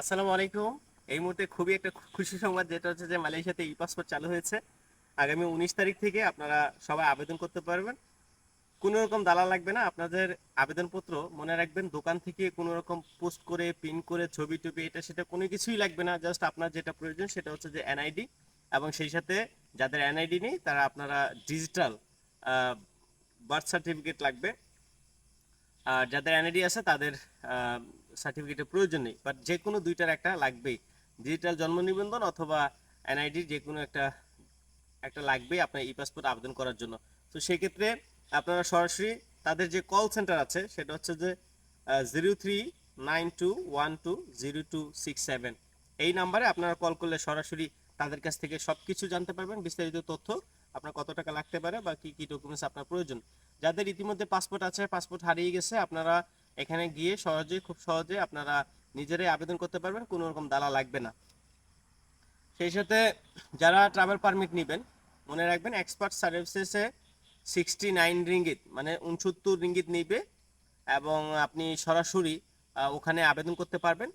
আসসালামু আলাইকুম। এই মুহূর্তে খুবই একটা খুশি সংবাদ, যেটা হচ্ছে যে মালয়েশিয়াতে ই পাসপোর্ট চালু হয়েছে। আগামী উনিশ তারিখ থেকে আপনারা সবাই আবেদন করতে পারবেন। কোনো রকম দালাল লাগবে না, আপনাদের আবেদনপত্র মনে রাখবেন, দোকান থেকে কোনো রকম পোস্ট করে, পিন করে, ছবি টবি, এটা সেটা কোনো কিছুই লাগবে না, জাস্ট আপনার যেটা প্রয়োজন সেটা হচ্ছে যে এনআইডি এবং সেই সাথে যাদের এনআইডি নেই, তারা আপনারা ডিজিটাল বার্থ সার্টিফিকেট লাগবে। আর যাদের এনআইডি আছে তাদের সার্টিফিকেটের প্রয়োজন নেই বাট যে কোনো দুইটার একটা লাগবেই। ডিজিটাল জন্ম নিবন্ধন অথবা এনআইডি যে কোনো একটা একটা লাগবেই আপনার ই পাসপোর্ট আবেদন করার জন্য। তো সেক্ষেত্রে আপনারা সরাসরি তাদের যে কল সেন্টার আছে, সেটা হচ্ছে যে zero three nine two one two zero two six seven এই নাম্বারে আপনারা কল করলে সরাসরি তাদের কাছ থেকে সব কিছু জানতে পারবেন, বিস্তারিত তথ্য আপনার কত টাকা লাগতে পারে বা কি কি ডকুমেন্টস আপনার প্রয়োজন। যাদের ইতিমধ্যে পাসপোর্ট আছে পাসপোর্ট হারিয়ে গেছে, আপনারা এখানে গিয়ে সহজে, খুব সহজে আপনারা নিজেরাই আবেদন করতে পারবেন, কোনো রকম দালা লাগবে না। সেই সাথে যারা ট্রাভেল পারমিট নেবেন, মনে রাখবেন এক্সপার্ট সার্ভিসেসে সিক্সটি নাইন রিঙ্গিত মানে উনসত্তর রিঙ্গিত নিবে এবং আপনি সরাসরি ওখানে আবেদন করতে পারবেন।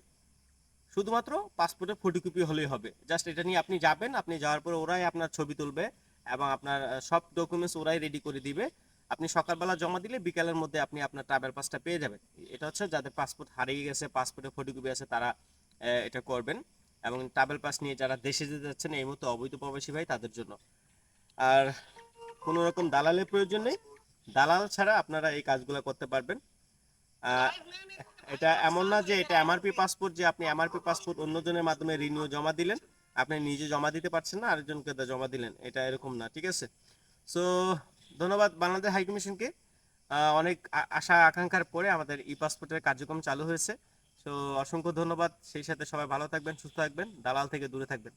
শুধুমাত্র পাসপোর্টের ফটোকপি হলেই হবে। জাস্ট এটা নিয়ে আপনি যাবেন, আপনি যাওয়ার পরে ওরাই আপনার ছবি তুলবে এবং আপনার সব ডকুমেন্টস ওরাই রেডি করে দিবে। আপনি সকালবেলা জমা দিলে বিকালের মধ্যে আপনি আপনার ট্রাভেল পাসটা পেয়ে যাবেন। এটা হচ্ছে যাদের পাসপোর্ট হারিয়ে গেছে পাসপোর্টের ফটোকপি আছে, তারা এটা করবেন। এবং ট্রাভেল পাস নিয়ে যারা দেশে যেতে যাচ্ছেন, এই মুহূর্তে অবৈধ প্রবাসী ভাই তাদের জন্য। আর কোনো রকম দালালের প্রয়োজন নেই। দালাল ছাড়া আপনারা এই কাজগুলো করতে পারবেন। এটা এমন না যে এটা এমআরপি পাসপোর্ট যে আপনি এমআরপি পাসপোর্ট অন্যজনের মাধ্যমে রিনিউ জমা দিলেন। আপনি নিজে জমা দিতে পারছেন না, আরেকজনকে জমা দিলেন। এটা এরকম না, ঠিক আছে? সো ধন্যবাদ বাংলাদেশ হাইকমিশনকে অনেক আশা, আকাঙ্ক্ষার পরে আমাদের ই পাসপোর্টের কার্যক্রম চালু হয়েছে। তো অসংখ্য ধন্যবাদ। সেই সাথে সবাই ভালো থাকবেন, সুস্থ থাকবেন, দালাল থেকে দূরে থাকবেন।